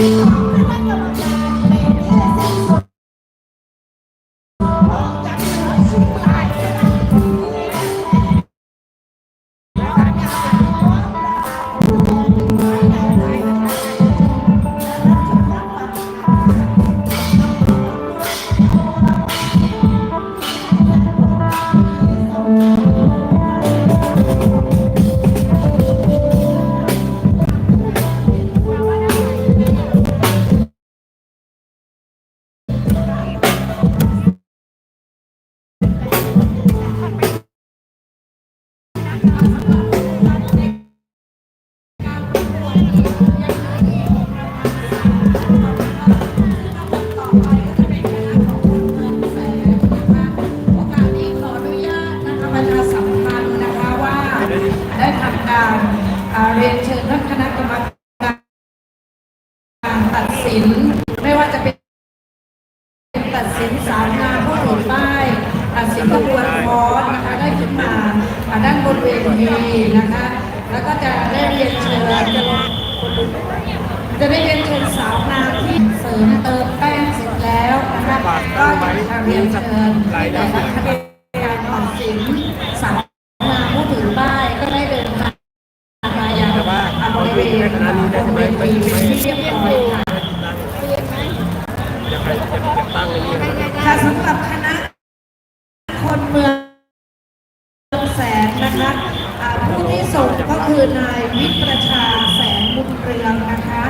ตั เรียนเชิญท่านคณะกรรมการตัดสิน ไม่ว่าจะเป็นตัดสินสาวงามผู้ถือป้ายตัดสินขบวนคอร์สนะคะได้ขึ้นมาด้านบนเวทีนะคะ แล้วก็จะได้เรียนเชิญจะจะได้เรียนเชิญสาวงามที่เสริมเติมแป้งเสร็จแล้วนะคะก็จะเรียนเชิญแต่ละคณะกรรมการตัดสินสาวงามผู้ถือป้ายก็ได้เดินทางมาอยังบริเวณบนเวทีเป็นที่เรียบร้อยค่ะค่ะสำหรับคณะคนเมืองแสนนะคะ ผู้ที่ส่งก็คือนายวิทย์ประชาแสนบุญเรืองนะคะ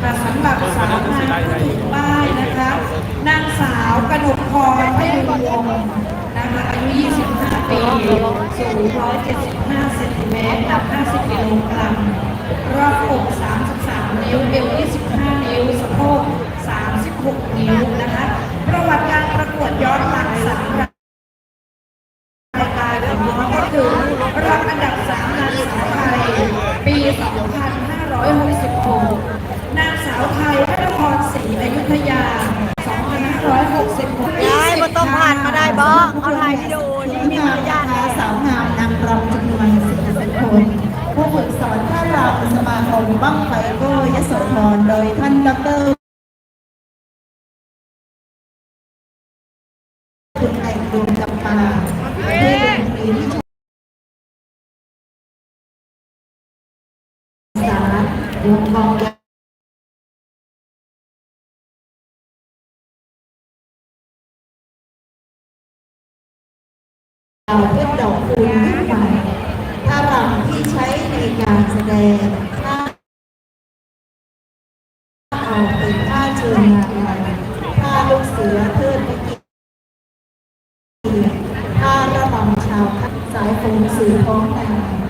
แต่สำหรับสาวงามผู้ถือป้ายนะคะ นางสาวกนกพรไม่รุวงศ์นะคะอายุ 25 ปี สูง 175 เซนติเมตรหนัก 50กิโลกรัมรอบอก33 นิ้วเอว25 นิ้วสะโพก36 นิ้วนะคะ ประวัติการประกวดย้อนหลังสามรายการของน้องก็คือรับอันดับสามนางสาวไทย ปี 2566 นางสาวไทยพระนครศรีอยุธยา 2566ยายบ่ต้องผ่านมาได้บ่เอาถ่ายวิดีโอนี่มีงามญายาตินาสาวงามนางรำจำนวน40คน ผู้ฝึกสอนท่ารำสมาคมบ้างไฟโก้ยโสธรโดยท่านดรคุณไอคุณจำปาประเทศดนตรีที่สา รวงทองยาเราเพื่อดอกคูณขึ้นไปถ้ารำที่ใช้ในการแสดงถ้าเอาเป็นท่าเชิญงานท่าลูกเสือเทิดพระเกียรติท่าระบำชาวสายฝงสื่อท้องน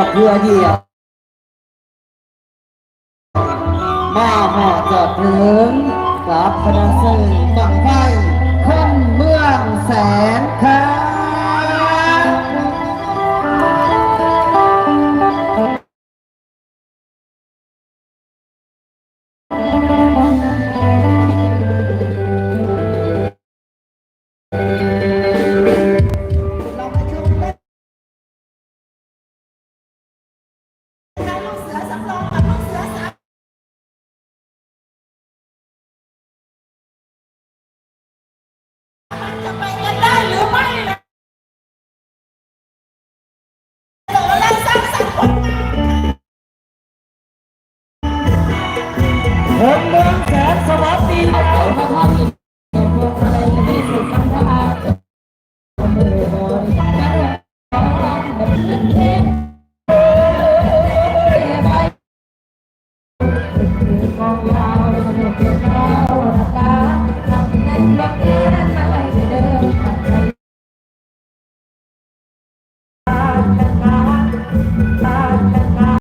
เจ้าดอกเรือเหยียบมาหอจอดถึงกับพนักสื่อบังไฟคนเมืองแสนครับ เ